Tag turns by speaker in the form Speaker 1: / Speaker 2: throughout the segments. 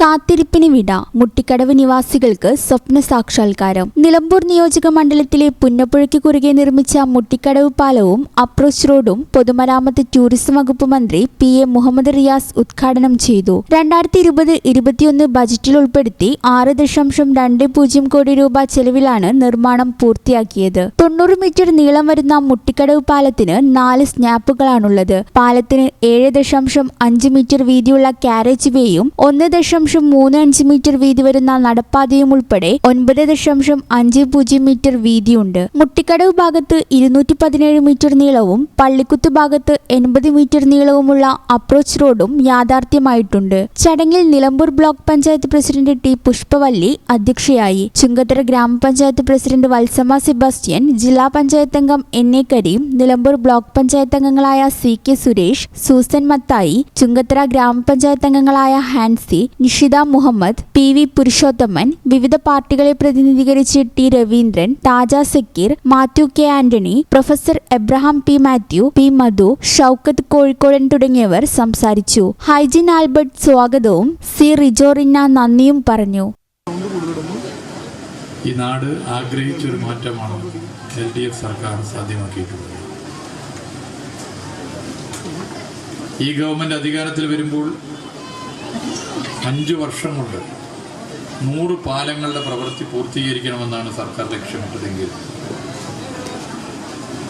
Speaker 1: കാത്തിരിപ്പിന് വിട മുട്ടിക്കടവ് നിവാസികൾക്ക് സ്വപ്ന സാക്ഷാത്കാരം. നിലമ്പൂർ നിയോജക മണ്ഡലത്തിലെ പുന്നപ്പുഴയ്ക്ക് കുറുകെ നിർമ്മിച്ച മുട്ടിക്കടവ് പാലവും അപ്രോച്ച് റോഡും പൊതുമരാമത്ത് ടൂറിസം വകുപ്പ് മന്ത്രി പി എ മുഹമ്മദ് റിയാസ് ഉദ്ഘാടനം ചെയ്തു. രണ്ടായിരത്തി ഇരുപത് ഇരുപത്തിയൊന്ന് ബജറ്റിൽ ഉൾപ്പെടുത്തി ആറ് ദശാംശം രണ്ട് പൂജ്യം കോടി രൂപ ചെലവിലാണ് നിർമ്മാണം പൂർത്തിയാക്കിയത്. തൊണ്ണൂറ് മീറ്റർ നീളം വരുന്ന മുട്ടിക്കടവ് പാലത്തിന് നാല് സ്നാപ്പുകളാണുള്ളത്. പാലത്തിന് ഏഴ് ദശാംശം അഞ്ച് മീറ്റർ വീതിയുള്ള കാരേജ് വേയും ഒന്ന് ദശാംശം മൂന്ന് അഞ്ച് മീറ്റർ വീതി വരുന്ന നടപ്പാതയും ഉൾപ്പെടെ ഒൻപത് ദശാംശം അഞ്ച് പൂജ്യം മീറ്റർ വീതിയുണ്ട്. മുട്ടിക്കടവ് ഭാഗത്ത് ഇരുന്നൂറ്റി പതിനേഴ് മീറ്റർ നീളവും പള്ളിക്കുത്ത് ഭാഗത്ത് എൺപത് മീറ്റർ നീളവുമുള്ള അപ്രോച്ച് റോഡും യാഥാർത്ഥ്യമായിട്ടുണ്ട്. ചടങ്ങിൽ Nilambur block panchayat president T Pushpavalli അധ്യക്ഷയായി. ചുങ്കത്തറ ഗ്രാമപഞ്ചായത്ത് പ്രസിഡന്റ് വത്സമ സെബാസ്റ്റ്യൻ ജില്ലാ പഞ്ചായത്ത് അംഗം N A Kareem Nilambur block panchayat അംഗങ്ങളായ C K Suresh Susan Mathai Chungathara gramapanchayat അംഗങ്ങളായ ഹാൻസി നിഷിത മുഹമ്മദ് പി വി പുരുഷോത്തമൻ വിവിധ പാർട്ടികളെ പ്രതിനിധീകരിച്ച് T Raveendran Thaja Zakir Mathew K Antony professor Abraham P Mathew P Madhu Shoukath Kozhikodan തുടങ്ങിയവർ സംസാരിച്ചു. ഹൈജിൻ Albert സ്വാഗതവും C റിജോറിന്ന നന്ദിയും പറഞ്ഞു.
Speaker 2: ഈ നാട് ആഗ്രഹിച്ച ഒരു മാറ്റമാണ് എൽ ഡി എഫ് സർക്കാർ സാധ്യമാക്കിയിട്ടുള്ളത്? ഈ ഗവൺമെന്റ് അധികാരത്തിൽ വരുമ്പോൾ അഞ്ച് വർഷം കൊണ്ട് നൂറ് പാലങ്ങളുടെ പ്രവൃത്തി പൂർത്തീകരിക്കണമെന്നാണ് സർക്കാർ ലക്ഷ്യമിട്ടതെങ്കിൽ.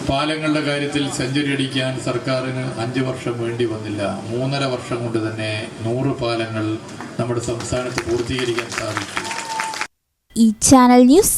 Speaker 2: പാലങ്ങളുടെ കാര്യത്തിൽ സെഞ്ചുറി അടിക്കാൻ സർക്കാരിന് അഞ്ച് വർഷം വേണ്ടി വന്നില്ല. മൂന്നര വർഷം കൊണ്ട് തന്നെ നൂറ് പാലങ്ങൾ നമ്മുടെ സംസ്ഥാനത്ത് പൂർത്തീകരിക്കാൻ സാധിച്ചു.
Speaker 1: ഈ channel news